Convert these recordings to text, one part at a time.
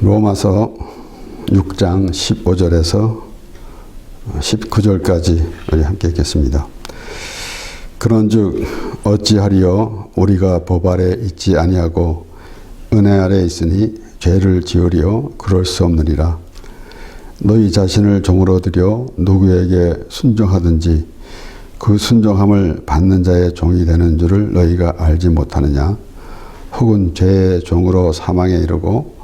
로마서 6장 15절에서 19절까지 우리 함께 읽겠습니다. 그런즉 어찌하리요 우리가 법 아래 있지 아니하고 은혜 아래 있으니 죄를 지으리요 그럴 수 없느니라. 너희 자신을 종으로 들여 누구에게 순종하든지 그 순종함을 받는 자의 종이 되는 줄을 너희가 알지 못하느냐? 혹은 죄의 종으로 사망에 이르고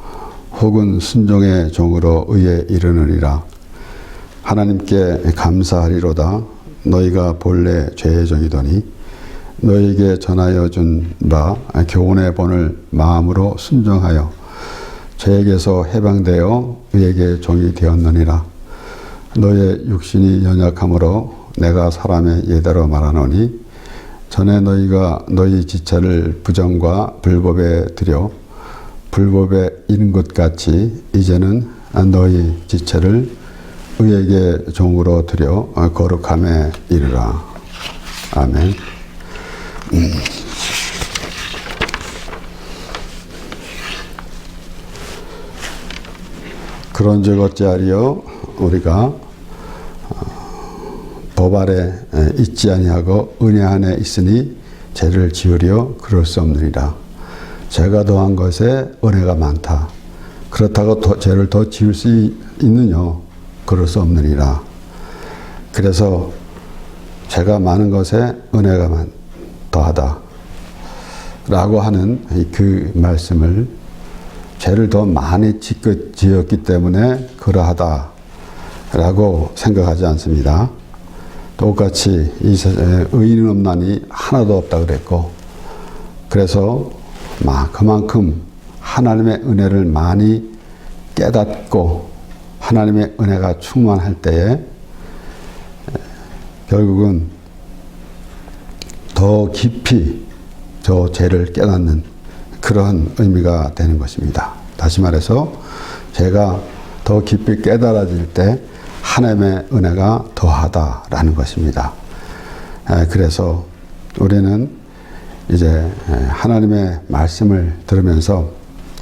혹은 순종의 종으로 의에 이르느니라. 하나님께 감사하리로다. 너희가 본래 죄의 종이더니 너희에게 전하여 준 바 교훈의 본을 마음으로 순종하여 죄에게서 해방되어 의에게 종이 되었느니라. 너의 육신이 연약함으로 내가 사람의 예대로 말하노니 전에 너희가 너희 지체를 부정과 불법에 들여 불법에 있는 것 같이 이제는 너희 지체를 의에게 종으로 들여 거룩함에 이르라. 아멘. 음. 그런즉 어찌하리요 우리가 법 아래 있지 아니하고 은혜 안에 있으니 죄를 지으려 그럴 수 없느니라. 죄가 더한 것에 은혜가 많다. 그렇다고 더, 죄를 더 지을 수 있느냐? 그럴 수 없느니라. 그래서 죄가 많은 것에 은혜가 더하다. 라고 하는 그 말씀을 죄를 더 많이 지었기 때문에 그러하다. 라고 생각하지 않습니다. 똑같이 의인은 없나니 하나도 없다 그랬고 그래서 막 그만큼 하나님의 은혜를 많이 깨닫고 하나님의 은혜가 충만할 때에 결국은 더 깊이 저 죄를 깨닫는 그러한 의미가 되는 것입니다. 다시 말해서 제가 더 깊이 깨달아질 때 하나님의 은혜가 더하다라는 것입니다. 그래서 우리는 이제 하나님의 말씀을 들으면서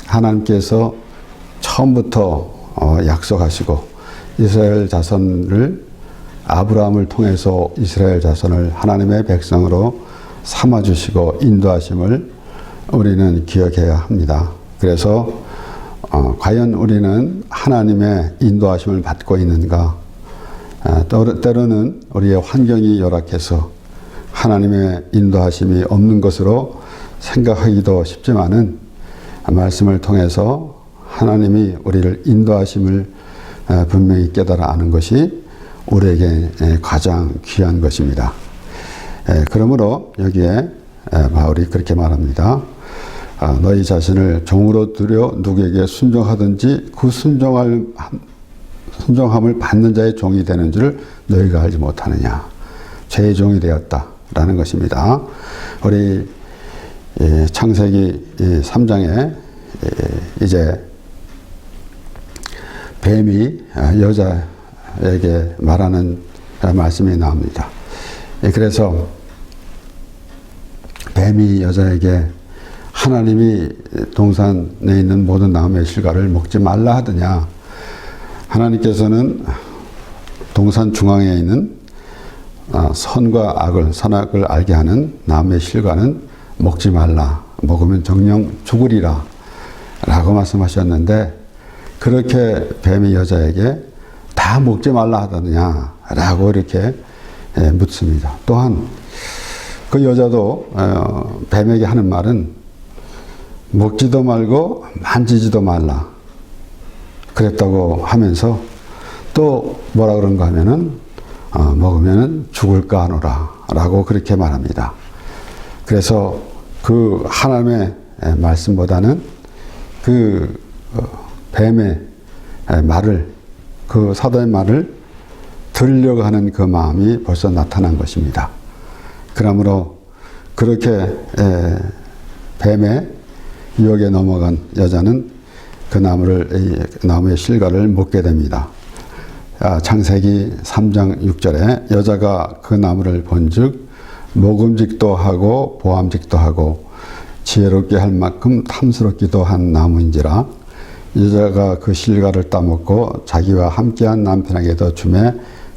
하나님께서 처음부터 어, 약속하시고 이스라엘 자손을 아브라함을 통해서 이스라엘 자손을 하나님의 백성으로 삼아 주시고 인도하심을 우리는 기억해야 합니다. 그래서 어, 과연 우리는 하나님의 인도하심을 받고 있는가? 아, 때로는 우리의 환경이 열악해서 하나님의 인도하심이 없는 것으로 생각하기도 쉽지만은 말씀을 통해서 하나님이 우리를 인도하심을 아, 분명히 깨달아 아는 것이 우리에게 가장 귀한 것입니다. 그러므로 여기에 바울이 그렇게 말합니다. 아, 너희 자신을 종으로 들여 누구에게 순종하든지 그 순종할 순종함을 받는 자의 종이 되는 줄 너희가 알지 못하느냐. 죄의 종이 되었다 라는 것입니다. 우리 창세기 3장에 이제 뱀이 여자에게 말하는 말씀이 나옵니다. 그래서 뱀이 여자에게 하나님이 동산에 있는 모든 나무의 실과를 먹지 말라 하더냐. 하나님께서는 동산 중앙에 있는 아, 선과 악을, 선악을 알게 하는 나무의 실과는 먹지 말라. 먹으면 정령 죽으리라. 라고 말씀하셨는데, 그렇게 뱀이 여자에게 다 먹지 말라 하더냐. 라고 이렇게 예, 묻습니다. 또한 그 여자도 어, 뱀에게 하는 말은 먹지도 말고 만지지도 말라. 그랬다고 하면서 또 뭐라 그런가 하면은 어, 먹으면은 죽을까 하노라 라고 그렇게 말합니다. 그래서 그 하나님의 말씀보다는 그 어, 뱀의 말을 그 사도의 말을 들으려고 하는 그 마음이 벌써 나타난 것입니다. 그러므로 그렇게 뱀의 유혹에 넘어간 여자는 그 나무를 나무의 실과를 먹게 됩니다. 아, 창세기 3장 6절에 여자가 그 나무를 본즉 먹음직도 하고 보암직도 하고 지혜롭게 할 만큼 탐스럽기도 한 나무인지라 여자가 그 실과를 따먹고 자기와 함께한 남편에게도 주매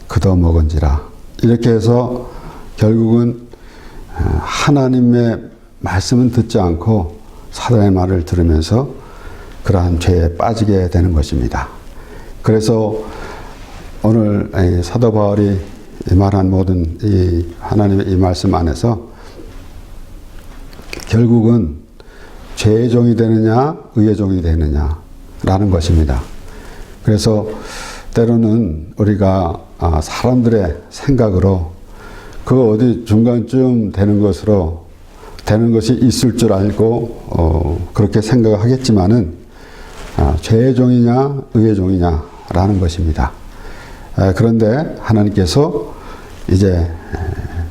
그도 먹은지라 이렇게 해서 결국은 어, 하나님의 말씀은 듣지 않고 사단의 말을 들으면서 그러한 죄에 빠지게 되는 것입니다. 그래서 오늘 이 사도 바울이 이 말한 모든 이 하나님의 이 말씀 안에서 결국은 죄의 종이 되느냐 의의 종이 되느냐라는 것입니다. 그래서 때로는 우리가 아, 사람들의 생각으로 그 어디 중간쯤 되는 것으로 되는 것이 있을 줄 알고 어, 그렇게 생각하겠지만은 아, 죄의 종이냐 의의 종이냐라는 것입니다. 아, 그런데 하나님께서 이제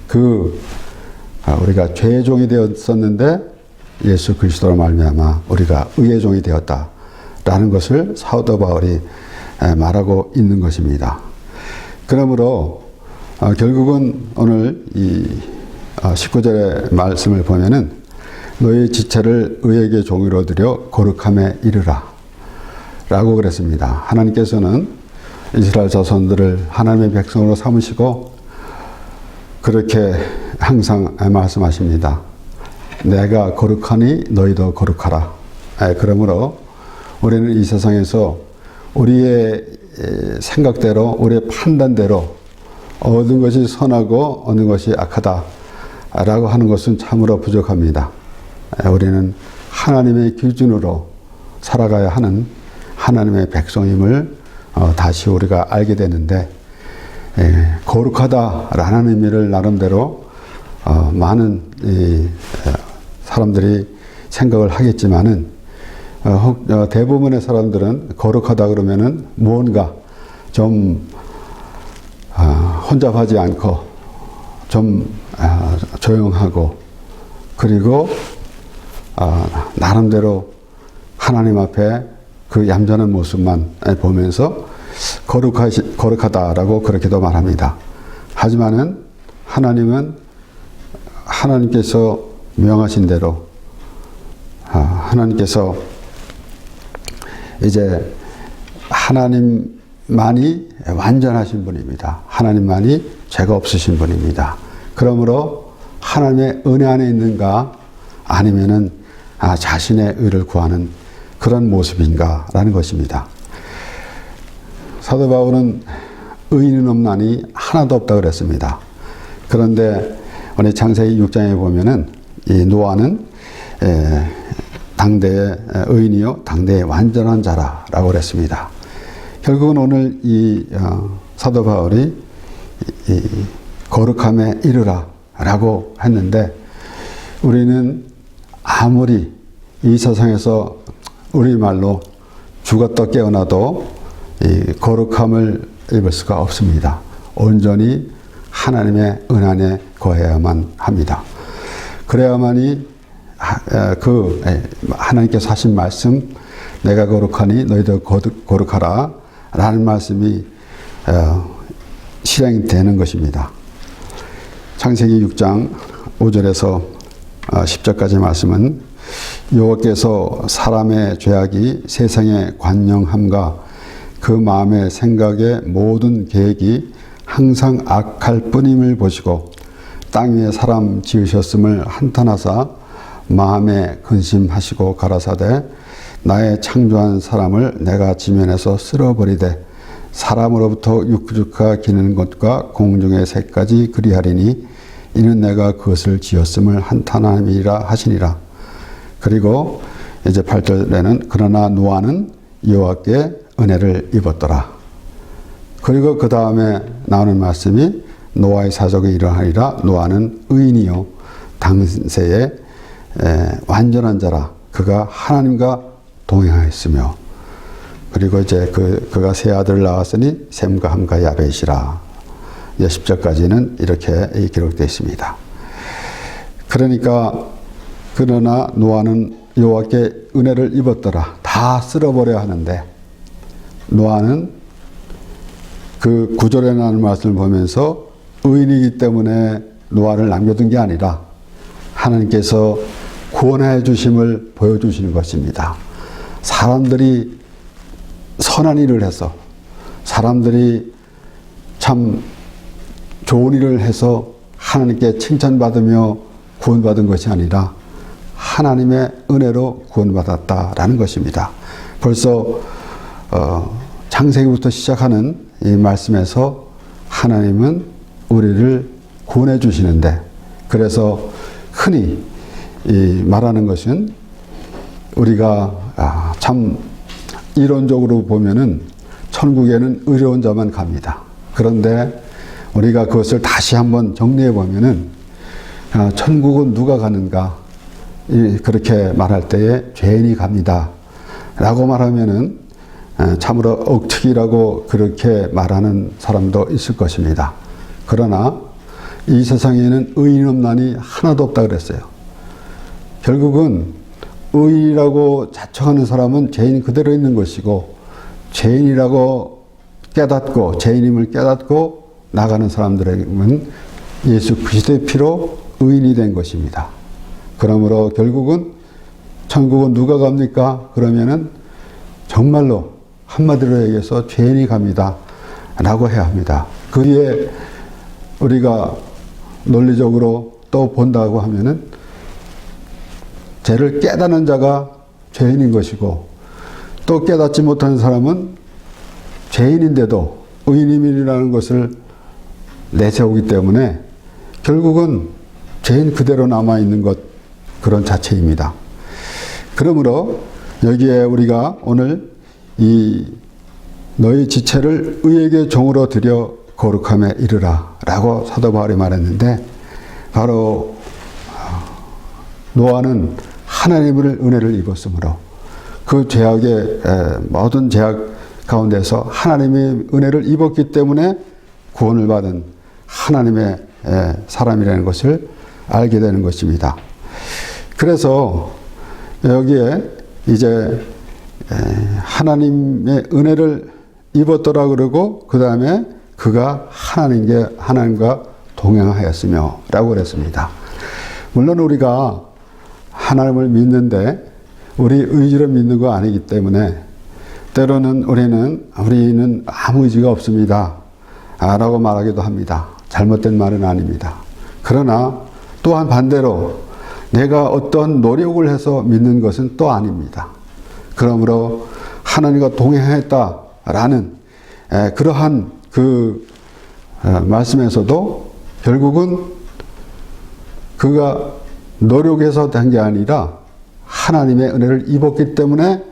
그 아, 우리가 죄의 종이 되었었는데 예수 그리스도로 말미암아 우리가 의의 종이 되었다라는 것을 사도 바울이 에, 말하고 있는 것입니다. 그러므로 어, 결국은 오늘 이 어, 19절의 말씀을 보면은 너희 지체를 의에게 종으로 들여 거룩함에 이르라 라고 그랬습니다. 하나님께서는 이스라엘 자손들을 하나님의 백성으로 삼으시고 그렇게 항상 말씀하십니다. 내가 거룩하니 너희도 거룩하라. 에, 그러므로 우리는 이 세상에서 우리의 에, 생각대로, 우리의 판단대로 어느 것이 선하고 어느 것이 악하다라고 하는 것은 참으로 부족합니다. 에, 우리는 하나님의 기준으로 살아가야 하는 하나님의 백성임을 어, 다시 우리가 알게 되는데 에, 거룩하다라는 의미를 나름대로 어, 많은 이, 어, 사람들이 생각을 하겠지만은 어, 혹- 어, 대부분의 사람들은 거룩하다 그러면은 무언가 좀 아, 혼잡하지 않고 좀 아, 조용하고 그리고 아, 나름대로 하나님 앞에 그 얌전한 모습만 보면서 거룩하시, 거룩하다라고 그렇게도 말합니다. 하지만은 하나님은 하나님께서 명하신 대로 아, 하나님께서 이제 하나님만이 완전하신 분입니다. 하나님만이 죄가 없으신 분입니다. 그러므로 하나님의 은혜 안에 있는가 아니면은 아, 자신의 의를 구하는 그런 모습인가라는 것입니다. 사도 바울은 의인은 없나니 하나도 없다 그랬습니다. 그런데 오늘 창세기 6장에 보면은 이 노아는 에, 당대의 의인이요 당대의 완전한 자라라고 그랬습니다. 결국은 오늘 이 어, 사도 바울이 거룩함에 이르라라고 했는데 우리는 아무리 이 세상에서 우리말로 죽었다 깨어나도 이 거룩함을 입을 수가 없습니다. 온전히 하나님의 은안에 거해야만 합니다. 그래야만이 그 에, 하나님께서 하신 말씀 내가 거룩하니 너희도 거룩- 거룩하라 라는 말씀이 어, 실행되는 것입니다. 창세기 6장 5절에서 10절까지 말씀은 여호와께서 사람의 죄악이 세상에 관영함과 그 마음의 생각의 모든 계획이 항상 악할 뿐임을 보시고 땅 위에 사람 지으셨음을 한탄하사 마음에 근심하시고 가라사대 나의 창조한 사람을 내가 지면에서 쓸어버리되 사람으로부터 육주가 기는 것과 공중의 새까지 그리하리니 이는 내가 그것을 지었음을 한탄함이라 하시니라. 그리고 이제 8절에는 그러나 노아는 여호와께 은혜를 입었더라. 그리고 그 다음에 나오는 말씀이 노아의 사적이 일어나리라. 노아는 의인이요. 당세에 에, 완전한 자라. 그가 하나님과 동행하였으며. 그리고 이제 그 그가 세 아들 낳았으니 셈과 함과 야벳이라. 이제 10절까지는 이렇게 기록되어 있습니다. 그러니까 그러나 노아는 여호와께 은혜를 입었더라 다 쓸어버려 하는데 노아는 그 구절에 나오는 말씀을 보면서 의인이기 때문에 노아를 남겨둔 게 아니라 하나님께서 구원해 주심을 보여주시는 것입니다. 사람들이 선한 일을 해서 사람들이 참 좋은 일을 해서 하나님께 칭찬받으며 구원받은 것이 아니라 하나님의 은혜로 구원받았다라는 것입니다. 벌써 어, 창세기부터 시작하는 이 말씀에서 하나님은 우리를 구원해 주시는데 그래서 흔히 이 말하는 것은 우리가 아, 참 이론적으로 보면은 천국에는 의로운 자만 갑니다. 그런데 우리가 그것을 다시 한번 정리해 보면은 아, 천국은 누가 가는가? 이- 그렇게 말할 때에 죄인이 갑니다. 라고 말하면은 아, 참으로 억측이라고 그렇게 말하는 사람도 있을 것입니다. 그러나 이 세상에는 의인 없나니 하나도 없다 그랬어요. 결국은 의인이라고 자청하는 사람은 죄인 그대로 있는 것이고 죄인이라고 깨닫고 죄인임을 깨닫고 나가는 사람들에게는 예수 그리스도의 피로 의인이 된 것입니다. 그러므로 결국은 천국은 누가 갑니까? 그러면은 정말로 한마디로 얘기해서 죄인이 갑니다. 라고 해야 합니다. 그 뒤에 우리가 논리적으로 또 본다고 하면은 죄를 깨닫는 자가 죄인인 것이고 또 깨닫지 못하는 사람은 죄인인데도 의인임이라는 것을 내세우기 때문에 결국은 죄인 그대로 남아 있는 것 그런 자체입니다. 그러므로 여기에 우리가 오늘 이 너희 지체를 의에게 종으로 들여 거룩함에 이르라 라고 사도 바울이 말했는데 바로 노아는 하나님을 은혜를 입었으므로 그 죄악의 에, 모든 죄악 가운데서 하나님의 은혜를 입었기 때문에 구원을 받은 하나님의 에, 사람이라는 것을 알게 되는 것입니다. 그래서 여기에 이제 에, 하나님의 은혜를 입었더라 그러고 그 다음에 그가 하나님께 하나님과 동행하였으며라고 그랬습니다. 물론 우리가 하나님을 믿는데 우리 의지로 믿는 거 아니기 때문에 때로는 우리는 우리는 아무 의지가 없습니다. 아, 라고 말하기도 합니다. 잘못된 말은 아닙니다. 그러나 또한 반대로 내가 어떤 노력을 해서 믿는 것은 또 아닙니다. 그러므로 하나님과 동행했다라는 에, 그러한 그 어, 말씀에서도 결국은 그가 노력해서 된 게 아니라 하나님의 은혜를 입었기 때문에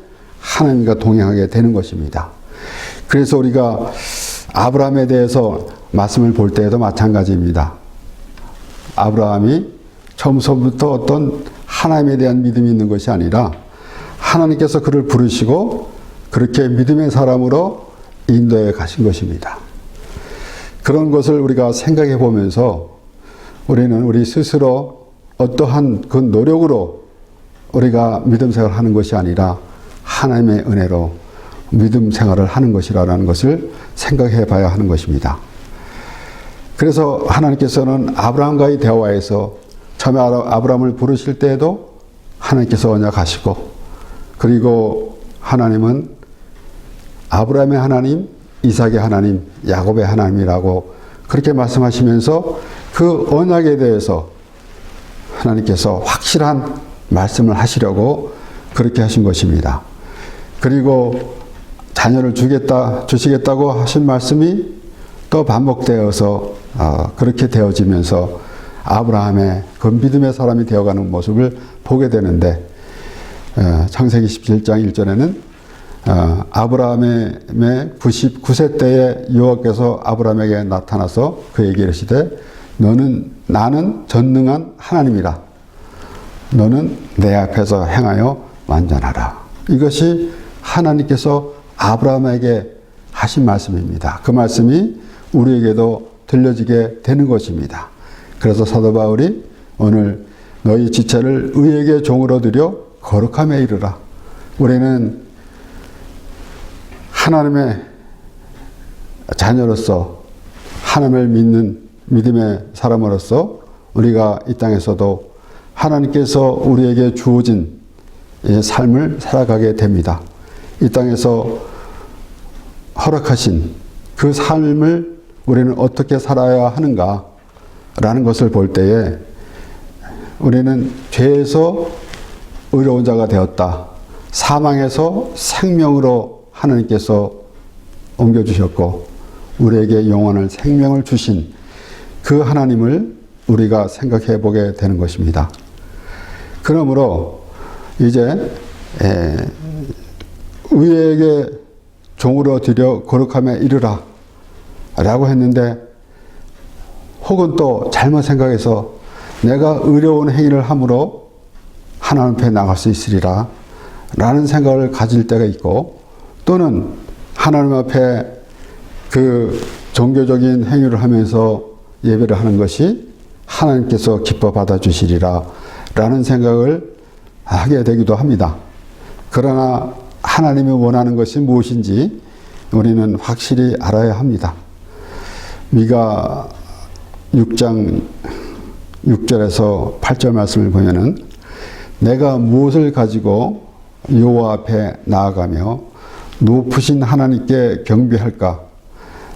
하나님과 동행하게 되는 것입니다. 그래서 우리가 아브라함에 대해서 말씀을 볼 때에도 마찬가지입니다. 아브라함이 처음서부터 어떤 하나님에 대한 믿음이 있는 것이 아니라 하나님께서 그를 부르시고 그렇게 믿음의 사람으로 인도에 가신 것입니다. 그런 것을 우리가 생각해 보면서 우리는 우리 스스로 어떠한 그 노력으로 우리가 믿음 생활을 하는 것이 아니라 하나님의 은혜로 믿음 생활을 하는 것이라는 것을 생각해 봐야 하는 것입니다. 그래서 하나님께서는 아브라함과의 대화에서 처음에 아브라함을 부르실 때에도 하나님께서 언약하시고 그리고 하나님은 아브라함의 하나님, 이삭의 하나님, 야곱의 하나님이라고 그렇게 말씀하시면서 그 언약에 대해서 하나님께서 확실한 말씀을 하시려고 그렇게 하신 것입니다. 그리고 자녀를 주겠다, 주시겠다고 하신 말씀이 또 반복되어서 어, 그렇게 되어지면서 아브라함의 그 믿음의 사람이 되어가는 모습을 보게 되는데 어, 창세기 17장 1절에는 어, 아브라함의 99세 때에 여호와께서 아브라함에게 나타나서 그에게 이르시되 너는 나는 전능한 하나님이라 너는 내 앞에서 행하여 완전하라 이것이 하나님께서 아브라함에게 하신 말씀입니다. 그 말씀이 우리에게도 들려지게 되는 것입니다. 그래서 사도 바울이 오늘 너희 지체를 의에게 종으로 들여 거룩함에 이르라. 우리는 하나님의 자녀로서 하나님을 믿는 믿음의 사람으로서 우리가 이 땅에서도 하나님께서 우리에게 주어진 삶을 살아가게 됩니다. 이 땅에서 허락하신 그 삶을 우리는 어떻게 살아야 하는가 라는 것을 볼 때에 우리는 죄에서 의로운 자가 되었다. 사망에서 생명으로 하나님께서 옮겨주셨고 우리에게 영원한 생명을 주신 그 하나님을 우리가 생각해 보게 되는 것입니다. 그러므로 이제 에, 의에게 종으로 드려 거룩함에 이르라 라고 했는데 혹은 또 잘못 생각해서 내가 의로운 행위를 함으로 하나님 앞에 나갈 수 있으리라 라는 생각을 가질 때가 있고 또는 하나님 앞에 그 종교적인 행위를 하면서 예배를 하는 것이 하나님께서 기뻐 받아주시리라 라는 생각을 하게 되기도 합니다. 그러나 하나님이 원하는 것이 무엇인지 우리는 확실히 알아야 합니다. 미가 6장 6절에서 8절 말씀을 보면은 내가 무엇을 가지고 여호와 앞에 나아가며 높으신 하나님께 경배할까?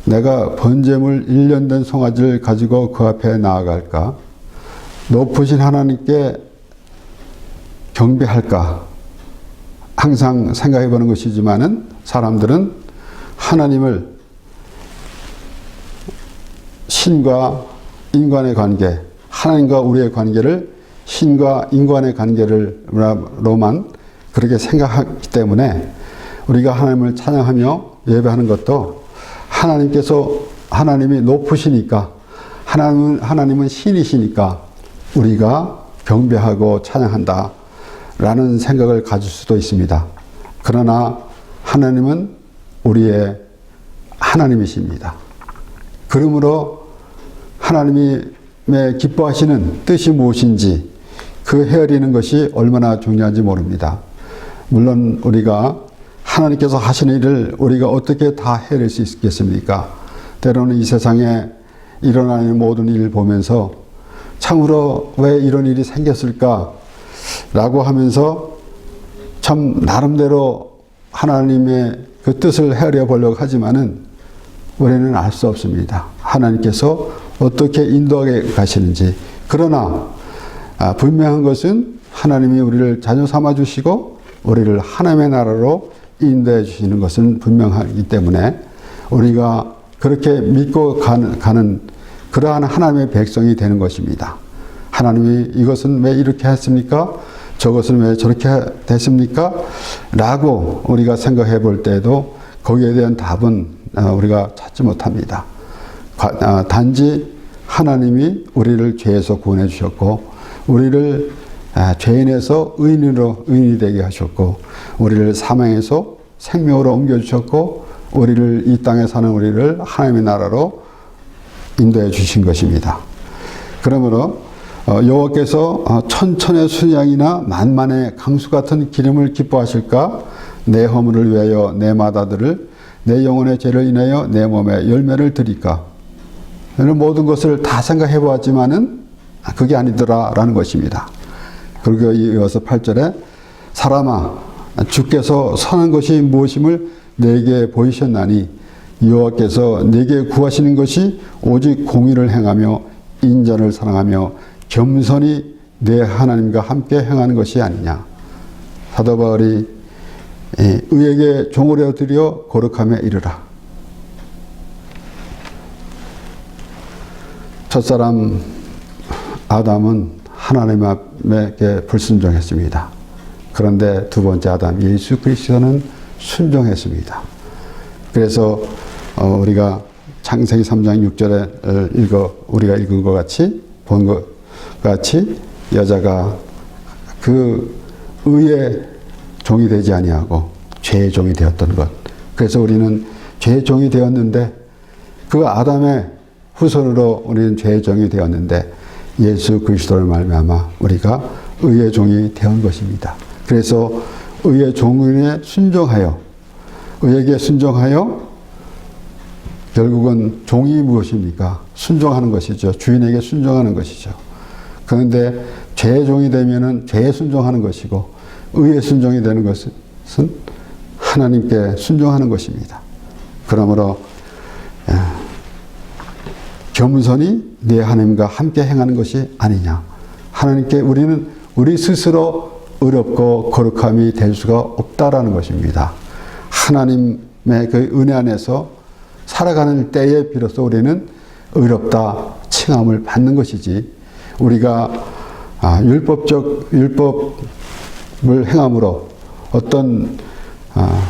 내가 번제물 1년 된 송아지를 가지고 그 앞에 나아갈까? 높으신 하나님께 경배할까? 항상 생각해 보는 것이지만은 사람들은 하나님을 신과 인간의 관계, 하나님과 우리의 관계를 신과 인간의 관계를로만 그렇게 생각하기 때문에 우리가 하나님을 찬양하며 예배하는 것도 하나님께서 하나님이 높으시니까 하나님은 하나님은 신이시니까 우리가 경배하고 찬양한다 라는 생각을 가질 수도 있습니다. 그러나 하나님은 우리의 하나님이십니다. 그러므로 하나님의 기뻐하시는 뜻이 무엇인지 그 헤아리는 것이 얼마나 중요한지 모릅니다. 물론 우리가 하나님께서 하시는 일을 우리가 어떻게 다 헤아릴 수 있겠습니까? 때로는 이 세상에 일어나는 모든 일을 보면서 참으로 왜 이런 일이 생겼을까? 라고 하면서 참 나름대로 하나님의 그 뜻을 헤아려 보려고 하지만은 우리는 알 수 없습니다. 하나님께서 어떻게 인도하게 가시는지. 그러나 아, 분명한 것은 하나님이 우리를 자녀 삼아 주시고 우리를 하나님의 나라로 인도해 주시는 것은 분명하기 때문에 우리가 그렇게 믿고 가는, 가는 그러한 하나님의 백성이 되는 것입니다. 하나님이 이것은 왜 이렇게 했습니까? 저것은 왜 저렇게 됐습니까? 라고 우리가 생각해 볼 때에도 거기에 대한 답은 어, 우리가 찾지 못합니다. 아, 단지 하나님이 우리를 죄에서 구원해 주셨고, 우리를 아, 죄인에서 의인으로 의인이 되게 하셨고, 우리를 사망에서 생명으로 옮겨 주셨고, 우리를 이 땅에 사는 우리를 하나님의 나라로 인도해 주신 것입니다. 그러므로 어, 여호와께서 어, 천천의 순양이나 만만의 강수 같은 기름을 기뻐하실까? 내 허물을 위하여 내 마다들을 내 영혼의 죄를 인하여 내 몸에 열매를 드릴까? 모든 것을 다 생각해 보았지만은 그게 아니더라라는 것입니다. 그리고 이어서 8절에 사람아 주께서 선한 것이 무엇임을 내게 보이셨나니 여호와께서 내게 구하시는 것이 오직 공의를 행하며 인자를 사랑하며 겸손히 내 하나님과 함께 행하는 것이 아니냐. 사도 바울이 의에게 종을 드려 거룩함에 이르라. 첫사람 아담은 하나님에게 불순종했습니다. 그런데 두 번째 아담 예수 그리스도는 순종했습니다. 그래서 어, 우리가 창세기 3장 6절에 읽어 우리가 읽은 것 같이 본 것 같이 여자가 그 의의 종이 되지 아니하고 죄의 종이 되었던 것. 그래서 우리는 죄의 종이 되었는데 그 아담의 후손으로 우리는 죄의 종이 되었는데 예수 그리스도를 말미암아 우리가 의의 종이 되온 것입니다. 그래서 의의 종에 순종하여 의에게 순종하여 결국은 종이 무엇입니까? 순종하는 것이죠. 주인에게 순종하는 것이죠. 그런데 죄의 종이 되면은 죄에 순종하는 것이고 의의 순종이 되는 것은 하나님께 순종하는 것입니다. 그러므로 에, 겸손이 내 하나님과 함께 행하는 것이 아니냐. 하나님께 우리는 우리 스스로 의롭고 거룩함이 될 수가 없다라는 것입니다. 하나님의 그 은혜 안에서 살아가는 때에 비로소 우리는 의롭다 칭함을 받는 것이지 우리가 아, 율법적 율법을 행함으로 어떤 아,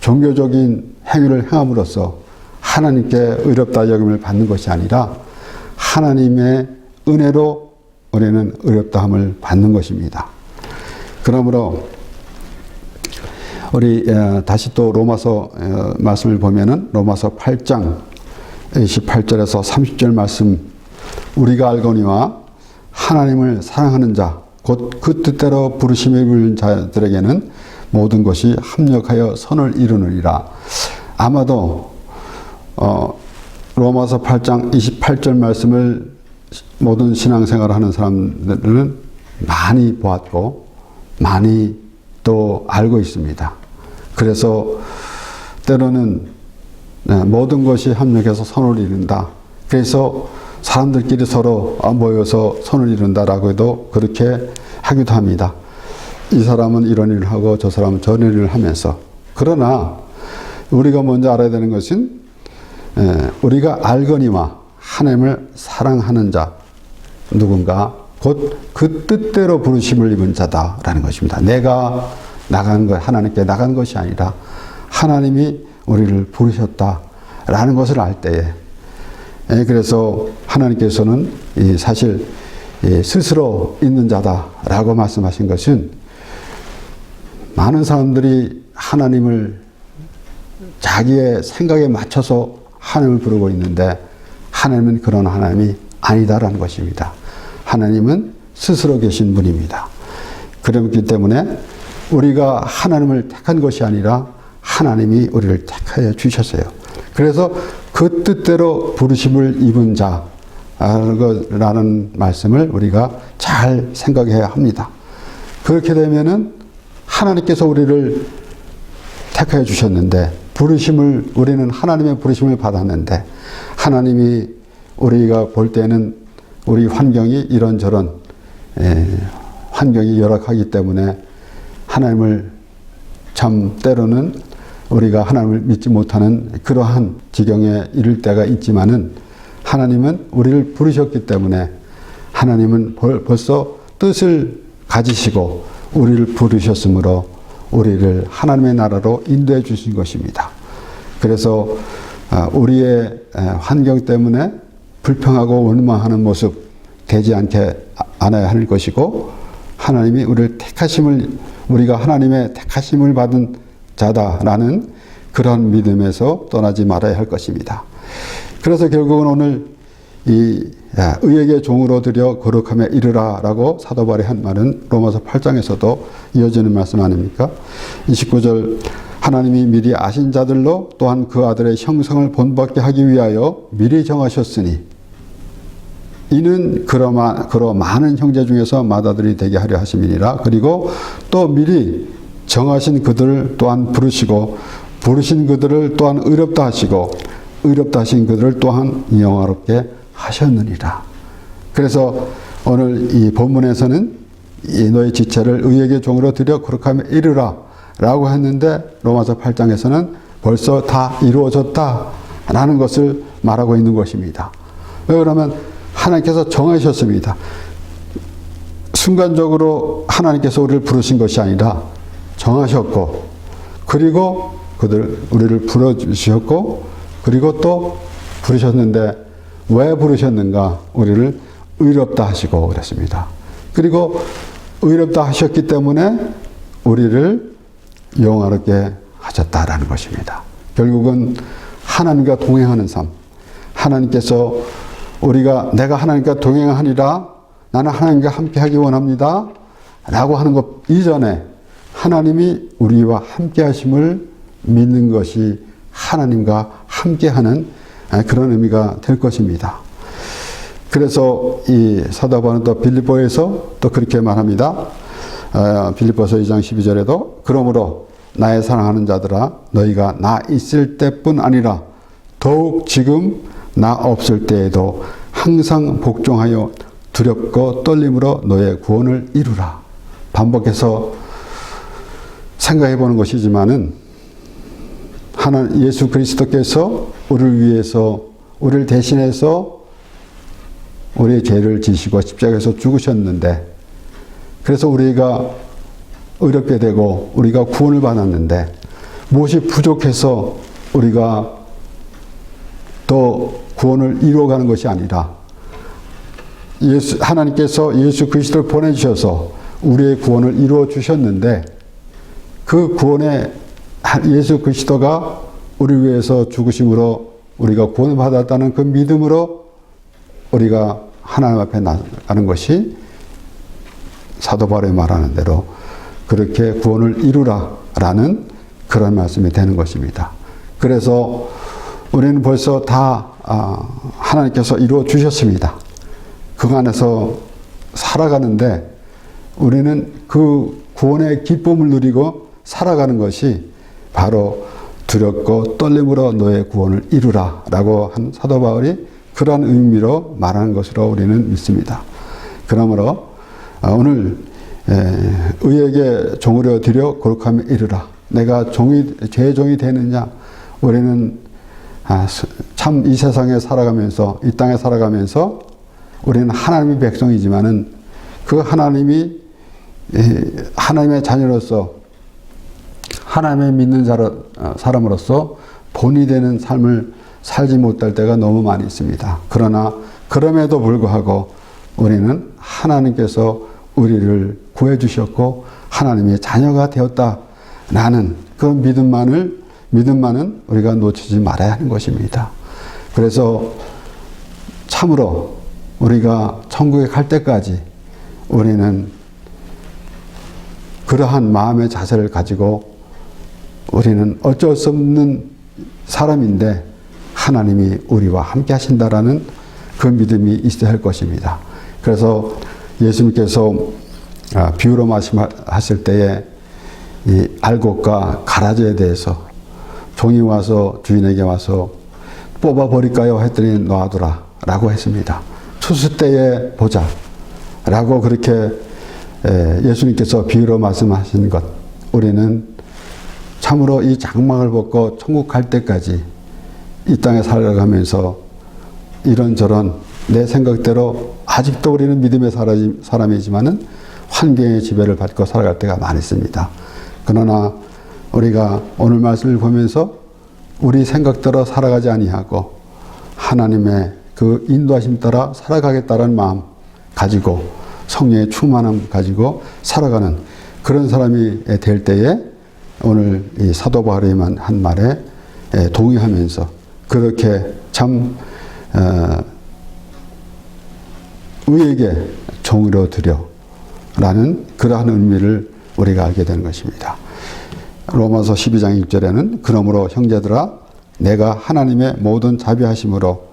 종교적인 행위를 행함으로써 하나님께 의롭다 여김을 받는 것이 아니라 하나님의 은혜로 우리는 의롭다함을 받는 것입니다. 그러므로 우리 어, 다시 또 로마서 어, 말씀을 보면은 로마서 8장 28절에서 30절 말씀 우리가 알거니와 하나님을 사랑하는 자 곧 그 뜻대로 부르심에 부른 자들에게는 모든 것이 합력하여 선을 이루느니라 아마도 어, 로마서 8장 28절 말씀을 모든 신앙생활을 하는 사람들은 많이 보았고 많이 또 알고 있습니다. 그래서 때로는 네, 모든 것이 합력해서 선을 이룬다. 그래서 사람들끼리 서로 모여서 선을 이룬다라고 해도 그렇게 하기도 합니다. 이 사람은 이런 일을 하고 저 사람은 저런 일을 하면서 그러나 우리가 먼저 알아야 되는 것은 에, 우리가 알거니와 하나님을 사랑하는 자 누군가 곧 그 뜻대로 부르심을 입은 자다라는 것입니다. 내가 나가는 것 하나님께 나가는 것이 아니라 하나님이 우리를 부르셨다라는 것을 알 때에 에, 그래서 하나님께서는 이 사실 이 스스로 있는 자다라고 말씀하신 것은 많은 사람들이 하나님을 자기의 생각에 맞춰서 하나님을 부르고 있는데 하나님은 그런 하나님이 아니다라는 것입니다. 하나님은 스스로 계신 분입니다. 그렇기 때문에 우리가 하나님을 택한 것이 아니라 하나님이 우리를 택하여 주셨어요. 그래서 그 뜻대로 부르심을 입은 자라는 말씀을 우리가 잘 생각해야 합니다. 그렇게 되면은 하나님께서 우리를 택하여 주셨는데 부르심을 우리는 하나님의 부르심을 받았는데 하나님이 우리가 볼 때는 우리 환경이 이런저런 에, 환경이 열악하기 때문에 하나님을 참 때로는 우리가 하나님을 믿지 못하는 그러한 지경에 이를 때가 있지만은 하나님은 우리를 부르셨기 때문에 하나님은 벌써 뜻을 가지시고 우리를 부르셨으므로 우리를 하나님의 나라로 인도해 주신 것입니다. 그래서 우리의 환경 때문에 불평하고 원망하는 모습 되지 않게 않아야 하는 것이고 하나님이 우리를 택하심을 우리가 하나님의 택하심을 받은 자다라는 그런 믿음에서 떠나지 말아야 할 것입니다. 그래서 결국은 오늘 이 의에게 종으로 들여 거룩함에 이르라라고 사도 바울이 한 말은 로마서 8장에서도 이어지는 말씀 아닙니까? 29절 하나님이 미리 아신 자들로 또한 그 아들의 형성을 본받게 하기 위하여 미리 정하셨으니 이는 그러마, 그러 많은 형제 중에서 맏아들이 되게 하려 하심이니라. 그리고 또 미리 정하신 그들을 또한 부르시고 부르신 그들을 또한 의롭다 하시고 의롭다 하신 그들을 또한 영화롭게 하셨느니라. 그래서 오늘 이 본문에서는 이 너의 지체를 의에게 종으로 들여 거룩함에 이르라 라고 했는데 로마서 8장에서는 벌써 다 이루어졌다 라는 것을 말하고 있는 것입니다. 왜 그러면 하나님께서 정하셨습니다. 순간적으로 하나님께서 우리를 부르신 것이 아니라 정하셨고 그리고 그들 우리를 불러 주셨고 그리고 또 부르셨는데 왜 부르셨는가? 우리를 의롭다 하시고 그랬습니다. 그리고 의롭다 하셨기 때문에 우리를 영화롭게 하셨다라는 것입니다. 결국은 하나님과 동행하는 삶. 하나님께서 우리가 내가 하나님과 동행하니라 나는 하나님과 함께 하기 원합니다. 라고 하는 것 이전에 하나님이 우리와 함께 하심을 믿는 것이 하나님과 함께 하는 그런 의미가 될 것입니다. 그래서 이 사도 바울은 또 빌립보에서 또 그렇게 말합니다. 빌립보서 2장 12절에도 그러므로 나의 사랑하는 자들아 너희가 나 있을 때뿐 아니라 더욱 지금 나 없을 때에도 항상 복종하여 두렵고 떨림으로 너의 구원을 이루라. 반복해서 생각해 보는 것이지만은 하나 예수 그리스도께서 우리를 위해서 우리를 대신해서 우리의 죄를 지시고 십자가에서 죽으셨는데 그래서 우리가 의롭게 되고 우리가 구원을 받았는데 무엇이 부족해서 우리가 또 구원을 이루어가는 것이 아니라 예수, 하나님께서 예수 그리스도를 보내주셔서 우리의 구원을 이루어 주셨는데 그 구원에 예수 그리스도가 우리 위해서 죽으심으로 우리가 구원을 받았다는 그 믿음으로 우리가 하나님 앞에 나가는 것이 사도 바울이 말하는 대로 그렇게 구원을 이루라라는 그런 말씀이 되는 것입니다. 그래서 우리는 벌써 다 아, 하나님께서 이루어 주셨습니다. 그 안에서 살아가는데 우리는 그 구원의 기쁨을 누리고 살아가는 것이 바로 두렵고 떨림으로 너의 구원을 이루라 라고 한 사도 바울이 그러한 의미로 말하는 것으로 우리는 믿습니다. 그러므로 아, 오늘 의에게 종으려 드려 거룩함에 이르라. 내가 종이 죄의 종이 되느냐? 우리는 아, 참이 세상에 살아가면서 이 땅에 살아가면서 우리는 하나님의 백성이지만은 그 하나님이 하나님의 자녀로서 하나님의 믿는 어, 사람으로서 본이 되는 삶을 살지 못할 때가 너무 많이 있습니다. 그러나 그럼에도 불구하고 우리는 하나님께서 우리를 구해 주셨고 하나님의 자녀가 되었다라는 그 믿음만을 믿음만은 우리가 놓치지 말아야 하는 것입니다. 그래서 참으로 우리가 천국에 갈 때까지 우리는 그러한 마음의 자세를 가지고 우리는 어쩔 수 없는 사람인데 하나님이 우리와 함께 하신다라는 그 믿음이 있어야 할 것입니다. 그래서 예수님께서 아, 비유로 말씀하실 때에 이 알곡과 가라지에 대해서 종이 와서 주인에게 와서 뽑아 버릴까요? 했더니 놔두라 라고 했습니다. 추수 때에 보자 라고 그렇게 예수님께서 비유로 말씀하신 것 우리는 참으로 이 장막을 벗고 천국 갈 때까지 이 땅에 살아가면서 이런저런 내 생각대로 아직도 우리는 믿음의 사람이지만은 환경의 지배를 받고 살아갈 때가 많이 있습니다. 그러나 우리가 오늘 말씀을 보면서 우리 생각대로 살아가지 아니하고 하나님의 그 인도하심 따라 살아가겠다는 마음 가지고 성령의 충만함 가지고 살아가는 그런 사람이 될 때에 오늘 이 사도 바울이 한 말에 동의하면서 그렇게 참 어, 의에게 종으로 드려라는 그러한 의미를 우리가 알게 되는 것입니다. 로마서 12장 1절에는 그러므로 형제들아 내가 하나님의 모든 자비하심으로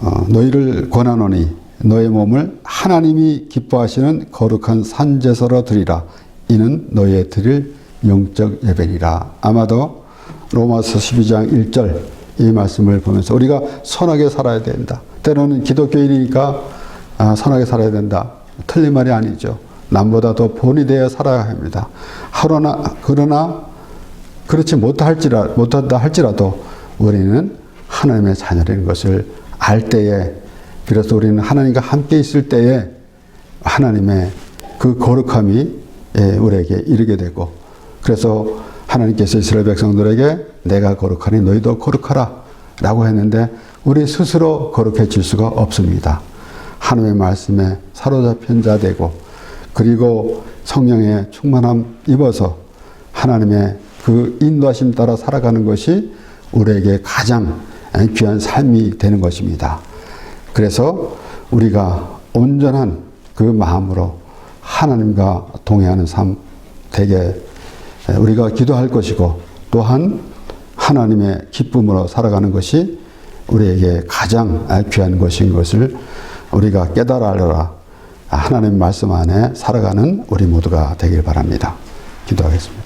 어, 너희를 권하노니 너의 몸을 하나님이 기뻐하시는 거룩한 산제사로 드리라 이는 너희의 드릴 영적 예배니라. 아마도 로마서 12장 1절 이 말씀을 보면서 우리가 선하게 살아야 된다. 때로는 기독교인이니까 아, 선하게 살아야 된다. 틀린 말이 아니죠. 남보다 더 본이 되어 살아야 합니다. 하러나 그러나 그렇지 못할지라 못한다 할지라도 우리는 하나님의 자녀라는 것을 알 때에 그래서 우리는 하나님과 함께 있을 때에 하나님의 그 거룩함이 예, 우리에게 이르게 되고 그래서 하나님께서 이스라엘 백성들에게 내가 거룩하니 너희도 거룩하라 라고 했는데 우리 스스로 거룩해질 수가 없습니다. 하나님의 말씀에 사로잡힌 자 되고 그리고 성령의 충만함 입어서 하나님의 그 인도하심 따라 살아가는 것이 우리에게 가장 귀한 삶이 되는 것입니다. 그래서 우리가 온전한 그 마음으로 하나님과 동행하는 삶 되게 우리가 기도할 것이고 또한 하나님의 기쁨으로 살아가는 것이 우리에게 가장 귀한 것인 것을 우리가 깨달아라 하나님 말씀 안에 살아가는 우리 모두가 되길 바랍니다. 기도하겠습니다.